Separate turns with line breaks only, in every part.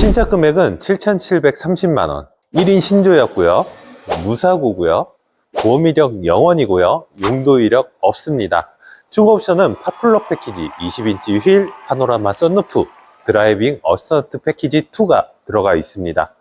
신차 금액은 7,730만원. 1인 신조였고요. 무사고고요. 보험 이력 0원이고요. 용도 이력 없습니다. 추가 옵션은 파플러 패키지 20인치 휠 파노라마 썬루프 드라이빙 어서트 패키지 2가 들어가 있습니다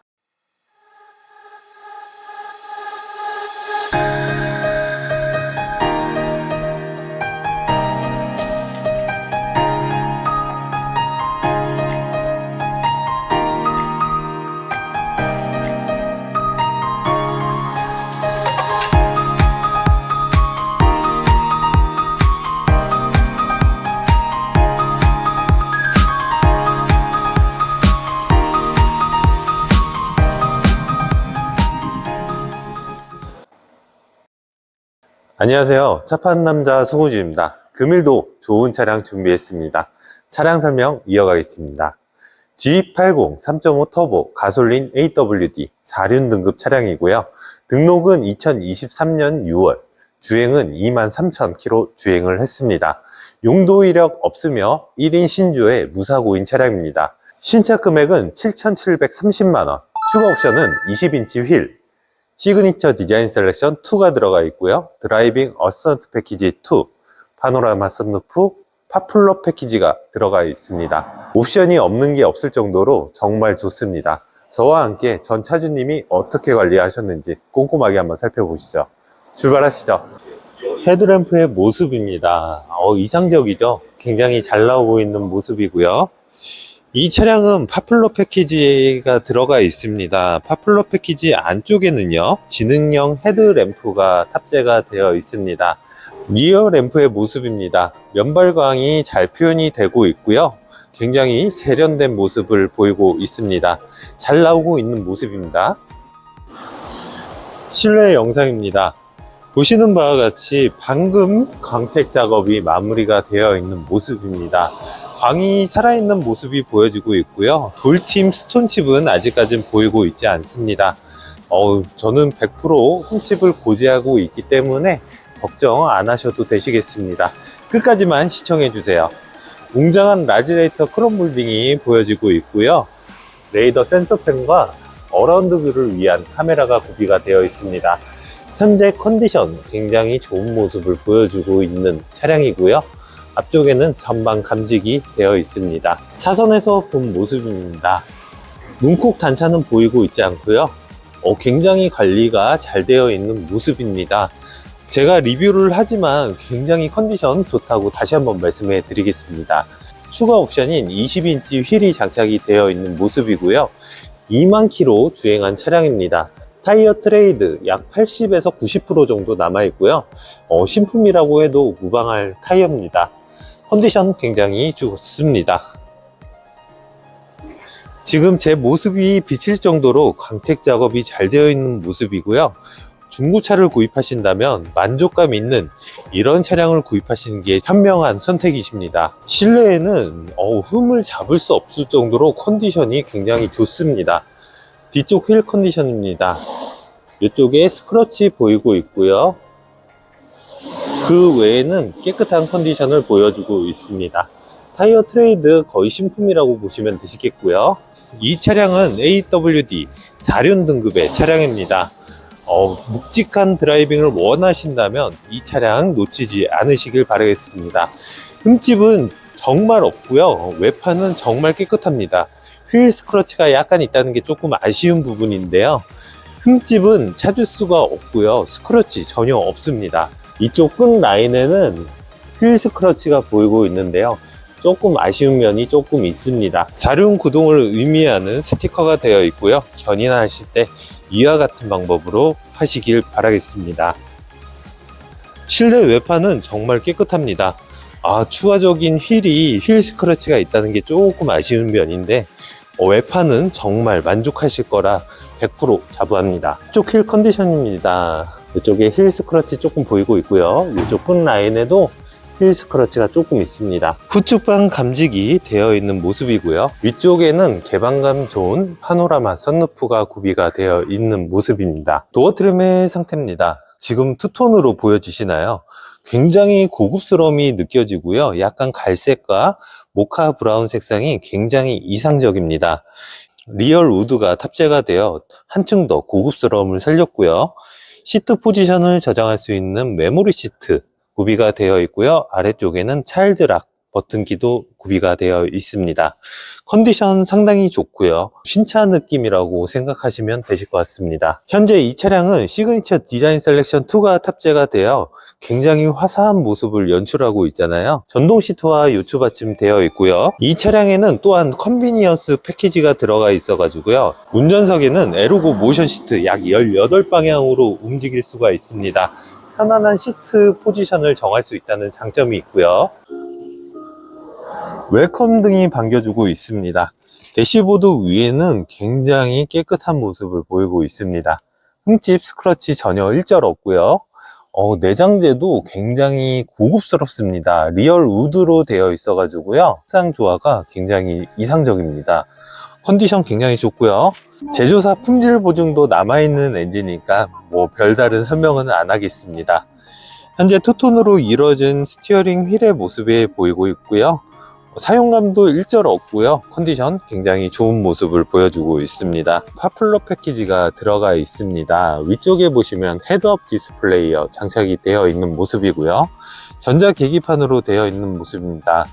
안녕하세요. 차 파는 남자 송우주입니다. 금일도 좋은 차량 준비했습니다. 차량 설명 이어가겠습니다. G80 3.5 터보 가솔린 AWD 4륜 등급 차량이고요. 등록은 2023년 6월, 주행은 23,000km 주행을 했습니다. 용도 이력 없으며 1인 신조의 무사고인 차량입니다. 신차 금액은 7,730만원, 추가 옵션은 20인치 휠, 시그니처 디자인 셀렉션 2가 들어가 있고요. 드라이빙 어서트 패키지 2, 파노라마 선루프, 파플러 패키지가 들어가 있습니다. 옵션이 없는 게 없을 정도로 정말 좋습니다. 저와 함께 전 차주님이 어떻게 관리하셨는지 꼼꼼하게 한번 살펴보시죠. 출발하시죠. 헤드램프의 모습입니다. 어, 이상적이죠? 굉장히 잘 나오고 있는 모습이고요. 이 차량은 파플러 패키지가 들어가 있습니다. 파플러 패키지 안쪽에는요, 지능형 헤드램프가 탑재가 되어 있습니다. 리어 램프의 모습입니다. 면발광이 잘 표현이 되고 있고요. 굉장히 세련된 모습을 보이고 있습니다. 잘 나오고 있는 모습입니다. 실내 영상입니다. 보시는 바와 같이 방금 광택 작업이 마무리가 되어 있는 모습입니다. 광이 살아있는 모습이 보여지고 있고요. 돌팀 스톤칩은 아직까지는 보이고 있지 않습니다. 어우, 저는 100% 홈칩을 고지하고 있기 때문에 걱정 안 하셔도 되시겠습니다. 끝까지만 시청해 주세요. 웅장한 라지레이터 크롬몰딩이 보여지고 있고요. 레이더 센서펜과 어라운드 뷰를 위한 카메라가 구비가 되어 있습니다. 현재 컨디션 굉장히 좋은 모습을 보여주고 있는 차량이고요. 앞쪽에는 전방 감지기 되어 있습니다. 차선에서 본 모습입니다. 문콕 단차는 보이고 있지 않고요. 어, 굉장히 관리가 잘 되어 있는 모습입니다. 제가 리뷰를 하지만 굉장히 컨디션 좋다고 다시 한번 말씀해 드리겠습니다. 추가 옵션인 20인치 휠이 장착이 되어 있는 모습이고요. 2만 킬로 주행한 차량입니다. 타이어 트레이드 약 80에서 90% 정도 남아 있고요. 어, 신품이라고 해도 무방할 타이어입니다. 컨디션 굉장히 좋습니다. 지금 제 모습이 비칠 정도로 광택 작업이 잘 되어 있는 모습이고요. 중고차를 구입하신다면 만족감 있는 이런 차량을 구입하시는 게 현명한 선택이십니다. 실내에는 어우, 흠을 잡을 수 없을 정도로 컨디션이 굉장히 좋습니다. 뒤쪽 휠 컨디션입니다. 이쪽에 스크러치 보이고 있고요. 그 외에는 깨끗한 컨디션을 보여주고 있습니다. 타이어 트레이드 거의 신품이라고 보시면 되시겠고요. 이 차량은 AWD 4륜 등급의 차량입니다. 어, 묵직한 드라이빙을 원하신다면 이 차량 놓치지 않으시길 바라겠습니다. 흠집은 정말 없고요. 외판은 정말 깨끗합니다. 휠 스크러치가 약간 있다는 게 조금 아쉬운 부분인데요. 흠집은 찾을 수가 없고요. 스크러치 전혀 없습니다. 이쪽 끝 라인에는 휠 스크러치가 보이고 있는데요. 조금 아쉬운 면이 조금 있습니다. 사륜 구동을 의미하는 스티커가 되어 있고요. 견인하실 때 이와 같은 방법으로 하시길 바라겠습니다. 실내 외판은 정말 깨끗합니다. 아, 추가적인 휠이 휠 스크러치가 있다는 게 조금 아쉬운 면인데 어, 외판은 정말 만족하실 거라 100% 자부합니다. 이쪽 휠 컨디션입니다. 이쪽에 힐 스크러치 조금 보이고 있고요. 이쪽 끝 라인에도 힐 스크러치가 조금 있습니다. 후측방 감지기 되어 있는 모습이고요. 위쪽에는 개방감 좋은 파노라마 썬루프가 구비가 되어 있는 모습입니다. 도어 트림의 상태입니다. 지금 투톤으로 보여지시나요? 굉장히 고급스러움이 느껴지고요. 약간 갈색과 모카 브라운 색상이 굉장히 이상적입니다. 리얼 우드가 탑재가 되어 한층 더 고급스러움을 살렸고요. 시트 포지션을 저장할 수 있는 메모리 시트 구비가 되어 있고요. 아래쪽에는 차일드락 버튼키도 구비가 되어 있습니다. 컨디션 상당히 좋고요. 신차 느낌이라고 생각하시면 되실 것 같습니다. 현재 이 차량은 시그니처 디자인 셀렉션 2가 탑재가 되어 굉장히 화사한 모습을 연출하고 있잖아요. 전동 시트와 요추 받침 되어 있고요. 이 차량에는 또한 컨비니언스 패키지가 들어가 있어 가지고요. 운전석에는 에르고 모션 시트 약 18방향으로 움직일 수가 있습니다. 편안한 시트 포지션을 정할 수 있다는 장점이 있고요. 웰컴 등이 반겨주고 있습니다. 대시보드 위에는 굉장히 깨끗한 모습을 보이고 있습니다. 흠집 스크러치 전혀 일절 없고요. 어, 내장재도 굉장히 고급스럽습니다. 리얼 우드로 되어 있어가지고요. 색상 조화가 굉장히 이상적입니다. 컨디션 굉장히 좋고요. 제조사 품질 보증도 남아있는 엔진이니까 뭐 별다른 설명은 안 하겠습니다. 현재 투톤으로 이루어진 스티어링 휠의 모습이 보이고 있고요. 사용감도 일절 없고요. 컨디션 굉장히 좋은 모습을 보여주고 있습니다. 파플러 패키지가 들어가 있습니다. 위쪽에 보시면 헤드업 디스플레이어 장착이 되어 있는 모습이고요. 전자 계기판으로 되어 있는 모습입니다.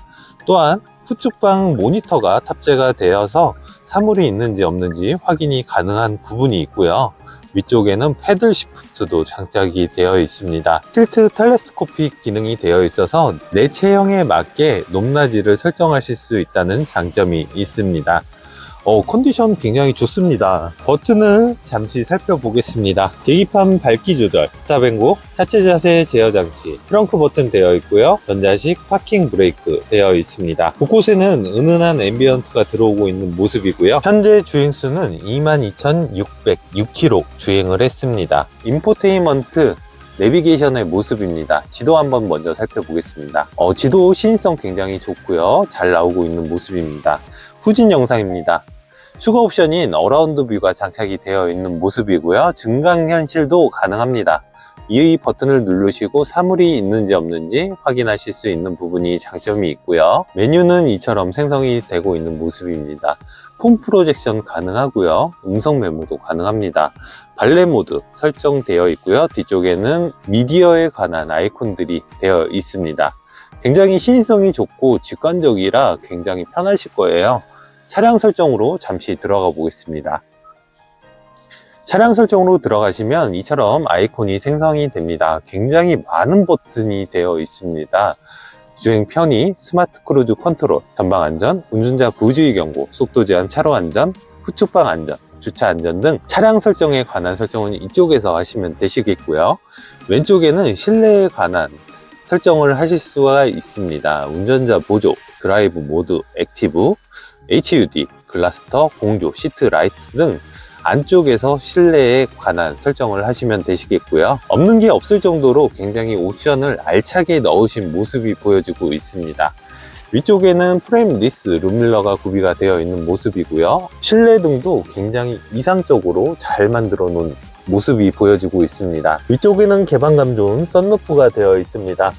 또한 후측방 모니터가 탑재가 되어서 사물이 있는지 없는지 확인이 가능한 부분이 있고요. 위쪽에는 패들 시프트도 장착이 되어 있습니다. 틸트 텔레스코픽 기능이 되어 있어서 내 체형에 맞게 높낮이를 설정하실 수 있다는 장점이 있습니다. 어, 컨디션 굉장히 좋습니다. 버튼을 잠시 살펴보겠습니다. 계기판 밝기 조절, 스탑앤고, 차체 자세 제어 장치, 트렁크 버튼 되어 있고요. 전자식 파킹 브레이크 되어 있습니다. 곳곳에는 은은한 앰비언트가 들어오고 있는 모습이고요. 현재 주행수는 22,606km 주행을 했습니다. 인포테인먼트 내비게이션의 모습입니다. 지도 한번 먼저 살펴보겠습니다. 어, 지도 시인성 굉장히 좋고요. 잘 나오고 있는 모습입니다. 후진 영상입니다. 추가 옵션인 어라운드 뷰가 장착이 되어 있는 모습이고요. 증강 현실도 가능합니다. 이 버튼을 누르시고 사물이 있는지 없는지 확인하실 수 있는 부분이 장점이 있고요. 메뉴는 이처럼 생성이 되고 있는 모습입니다. 폰 프로젝션 가능하고요. 음성 메모도 가능합니다. 발레 모드 설정되어 있고요. 뒤쪽에는 미디어에 관한 아이콘들이 되어 있습니다. 굉장히 시인성이 좋고 직관적이라 굉장히 편하실 거예요. 차량 설정으로 잠시 들어가 보겠습니다. 차량 설정으로 들어가시면 이처럼 아이콘이 생성이 됩니다. 굉장히 많은 버튼이 되어 있습니다. 주행 편의, 스마트 크루즈 컨트롤, 전방 안전, 운전자 부주의 경고, 속도 제한, 차로 안전, 후측방 안전, 주차 안전 등 차량 설정에 관한 설정은 이쪽에서 하시면 되시겠고요. 왼쪽에는 실내에 관한 설정을 하실 수가 있습니다. 운전자 보조, 드라이브 모드, 액티브, HUD, 글라스터, 공조, 시트 라이트 등 안쪽에서 실내에 관한 설정을 하시면 되시겠고요. 없는 게 없을 정도로 굉장히 옵션을 알차게 넣으신 모습이 보여지고 있습니다. 위쪽에는 프레임 리스 룸밀러가 구비가 되어 있는 모습이고요. 실내 등도 굉장히 이상적으로 잘 만들어 놓은 모습이 보여지고 있습니다. 위쪽에는 개방감 좋은 썬루프가 되어 있습니다.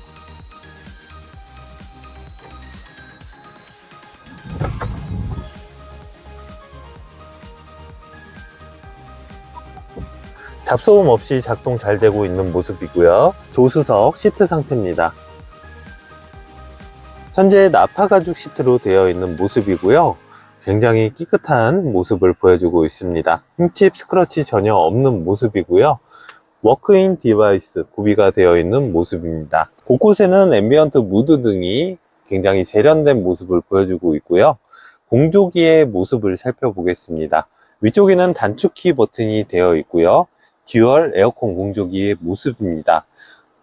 잡소음 없이 작동 잘 되고 있는 모습이고요. 조수석 시트 상태입니다. 현재 나파 가죽 시트로 되어 있는 모습이고요. 굉장히 깨끗한 모습을 보여주고 있습니다. 흠집 스크러치 전혀 없는 모습이고요. 워크인 디바이스 구비가 되어 있는 모습입니다. 곳곳에는 앰비언트 무드 등이 굉장히 세련된 모습을 보여주고 있고요. 공조기의 모습을 살펴보겠습니다. 위쪽에는 단축키 버튼이 되어 있고요. 듀얼 에어컨 공조기의 모습입니다.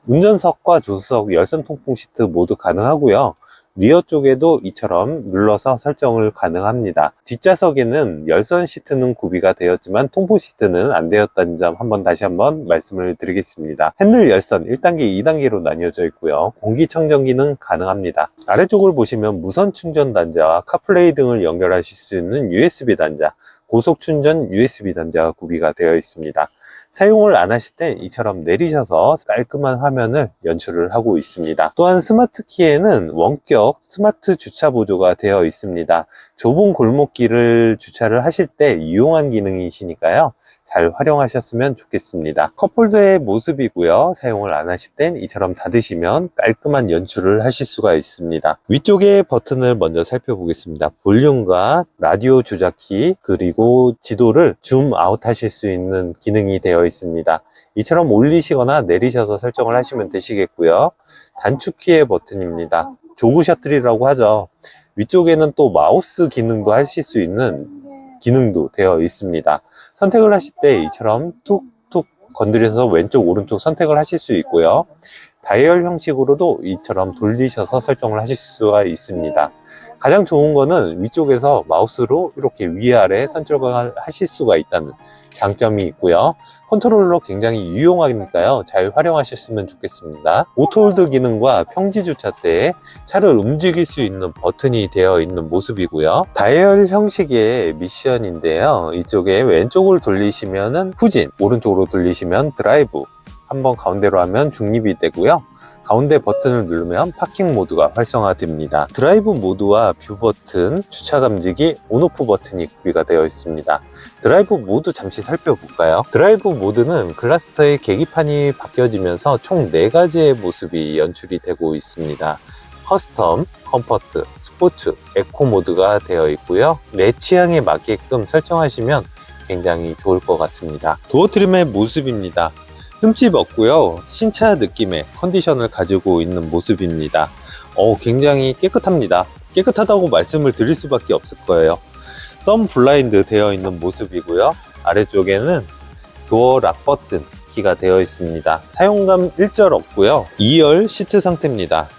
운전석과 조수석 열선 통풍 시트 모두 가능하고요. 리어 쪽에도 이처럼 눌러서 설정을 가능합니다. 뒷좌석에는 열선 시트는 구비가 되었지만 통풍 시트는 안 되었다는 점 한번 다시 한번 말씀을 드리겠습니다. 핸들 열선 1단계, 2단계로 나뉘어져 있고요. 공기청정기는 가능합니다. 아래쪽을 보시면 무선 충전 단자와 카플레이 등을 연결하실 수 있는 USB 단자, 고속 충전 USB 단자가 구비가 되어 있습니다. 사용을 안 하실 때 이처럼 내리셔서 깔끔한 화면을 연출을 하고 있습니다. 또한 스마트 키에는 원격 스마트 주차 보조가 되어 있습니다. 좁은 골목길을 주차를 하실 때 유용한 기능이시니까요. 잘 활용하셨으면 좋겠습니다. 컵홀더의 모습이고요. 사용을 안 하실 땐 이처럼 닫으시면 깔끔한 연출을 하실 수가 있습니다. 위쪽에 버튼을 먼저 살펴보겠습니다. 볼륨과 라디오 조작키 그리고 지도를 줌 아웃 하실 수 있는 기능이 되어 있습니다. 이처럼 올리시거나 내리셔서 설정을 하시면 되시겠고요. 단축키의 버튼입니다. 조그 셔틀이라고 하죠. 위쪽에는 또 마우스 기능도 하실 수 있는 기능도 되어 있습니다. 선택을 하실 때 이처럼 툭툭 건드려서 왼쪽 오른쪽 선택을 하실 수 있고요. 다이얼 형식으로도 이처럼 돌리셔서 설정을 하실 수가 있습니다. 가장 좋은 거는 위쪽에서 마우스로 이렇게 위아래 선택을 하실 수가 있다는 장점이 있고요. 컨트롤러 굉장히 유용하니까요. 잘 활용하셨으면 좋겠습니다. 오토홀드 기능과 평지 주차 때 차를 움직일 수 있는 버튼이 되어 있는 모습이고요. 다이얼 형식의 미션인데요. 이쪽에 왼쪽을 돌리시면은 후진, 오른쪽으로 돌리시면 드라이브, 한번 가운데로 하면 중립이 되고요. 가운데 버튼을 누르면 파킹 모드가 활성화됩니다. 드라이브 모드와 뷰 버튼, 주차 감지기, 온오프 버튼이 구비가 되어 있습니다. 드라이브 모드 잠시 살펴볼까요? 드라이브 모드는 클라스터의 계기판이 바뀌어지면서 총 4가지의 모습이 연출이 되고 있습니다. 커스텀, 컴포트, 스포츠, 에코 모드가 되어 있고요. 내 취향에 맞게끔 설정하시면 굉장히 좋을 것 같습니다. 도어 트림의 모습입니다. 흠집 없고요. 신차 느낌의 컨디션을 가지고 있는 모습입니다. 어, 굉장히 깨끗합니다. 깨끗하다고 말씀을 드릴 수밖에 없을 거예요. 썬 블라인드 되어 있는 모습이고요. 아래쪽에는 도어 락 버튼 키가 되어 있습니다. 사용감 1절 없고요. 2열 시트 상태입니다.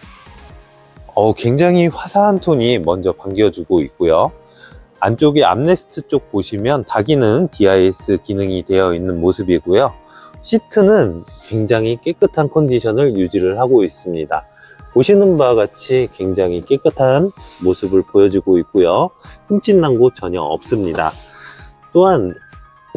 어, 굉장히 화사한 톤이 먼저 반겨주고 있고요. 안쪽에 암레스트 쪽 보시면 다기는 DIS 기능이 되어 있는 모습이고요. 시트는 굉장히 깨끗한 컨디션을 유지를 하고 있습니다. 보시는 바와 같이 굉장히 깨끗한 모습을 보여주고 있고요. 흠집 난 곳 전혀 없습니다. 또한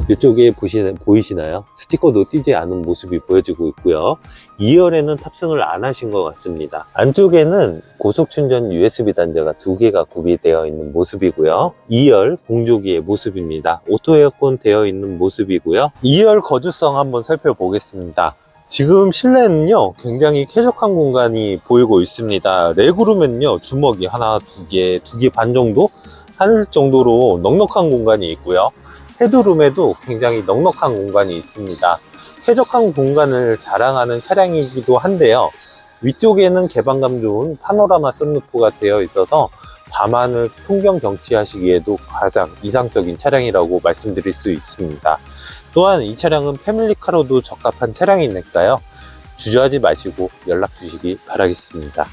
이쪽에 보시, 보이시나요? 스티커도 띄지 않은 모습이 보여지고 있고요. 2열에는 탑승을 안 하신 것 같습니다. 안쪽에는 고속 충전 USB 단자가 두 개가 구비되어 있는 모습이고요. 2열 공조기의 모습입니다. 오토 에어컨 되어 있는 모습이고요. 2열 거주성 한번 살펴보겠습니다. 지금 실내는요 굉장히 쾌적한 공간이 보이고 있습니다 레그룸은요 주먹이 하나 두 개 두 개 반 정도 할 정도로 넉넉한 공간이 있고요 헤드룸에도 굉장히 넉넉한 공간이 있습니다. 쾌적한 공간을 자랑하는 차량이기도 한데요. 위쪽에는 개방감 좋은 파노라마 썬루프가 되어 있어서 밤하늘 풍경 경치하시기에도 가장 이상적인 차량이라고 말씀드릴 수 있습니다. 또한 이 차량은 패밀리카로도 적합한 차량이니까요. 주저하지 마시고 연락 주시기 바라겠습니다.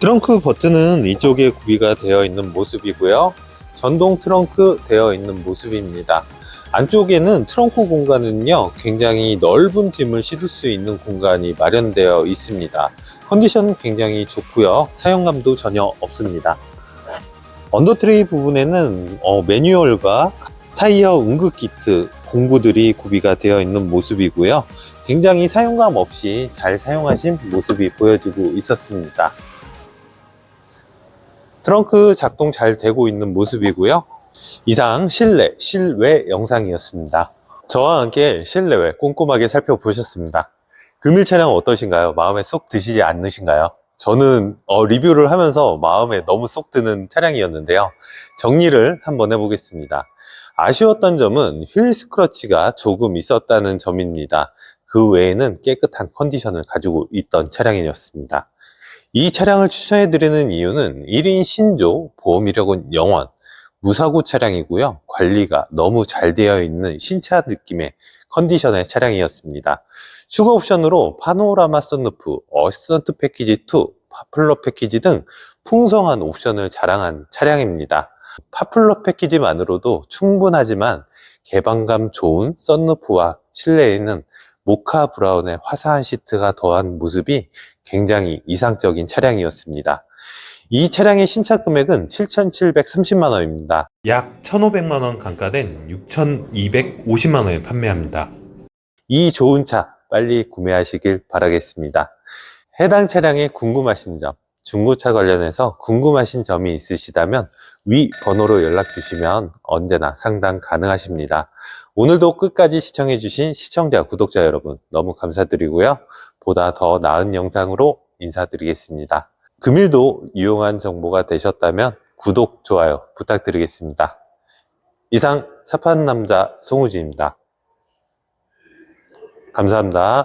트렁크 버튼은 이쪽에 구비가 되어 있는 모습이고요. 전동 트렁크 되어 있는 모습입니다. 안쪽에는 트렁크 공간은요, 굉장히 넓은 짐을 실을 수 있는 공간이 마련되어 있습니다. 컨디션은 굉장히 좋고요. 사용감도 전혀 없습니다. 언더트레이 부분에는 어, 매뉴얼과 타이어 응급 키트 공구들이 구비가 되어 있는 모습이고요. 굉장히 사용감 없이 잘 사용하신 모습이 보여지고 있었습니다. 트렁크 작동 잘 되고 있는 모습이고요. 이상 실내, 실외 영상이었습니다. 저와 함께 실내외 꼼꼼하게 살펴보셨습니다. 금일 차량 어떠신가요? 마음에 쏙 드시지 않으신가요? 저는 어, 리뷰를 하면서 마음에 너무 쏙 드는 차량이었는데요. 정리를 한번 해보겠습니다. 아쉬웠던 점은 휠 스크러치가 조금 있었다는 점입니다. 그 외에는 깨끗한 컨디션을 가지고 있던 차량이었습니다. 이 차량을 추천해드리는 이유는 1인 신조, 보험 이력은 영원, 무사고 차량이고요. 관리가 너무 잘 되어 있는 신차 느낌의 컨디션의 차량이었습니다. 추가 옵션으로 파노라마 썬루프, 어시스턴트 패키지 2, 파플러 패키지 등 풍성한 옵션을 자랑한 차량입니다. 파플러 패키지만으로도 충분하지만 개방감 좋은 썬루프와 실내에는 모카 브라운의 화사한 시트가 더한 모습이 굉장히 이상적인 차량이었습니다. 이 차량의 신차 금액은 7,730만 원입니다. 약 1,500만 원 감가된 6,250만 원에 판매합니다. 이 좋은 차 빨리 구매하시길 바라겠습니다. 해당 차량에 궁금하신 점, 중고차 관련해서 궁금하신 점이 있으시다면 위 번호로 연락 주시면 언제나 상담 가능하십니다. 오늘도 끝까지 시청해주신 시청자, 구독자 여러분 너무 감사드리고요. 보다 더 나은 영상으로 인사드리겠습니다. 금일도 유용한 정보가 되셨다면 구독, 좋아요 부탁드리겠습니다. 이상 차 파는 남자 송우진입니다. 감사합니다.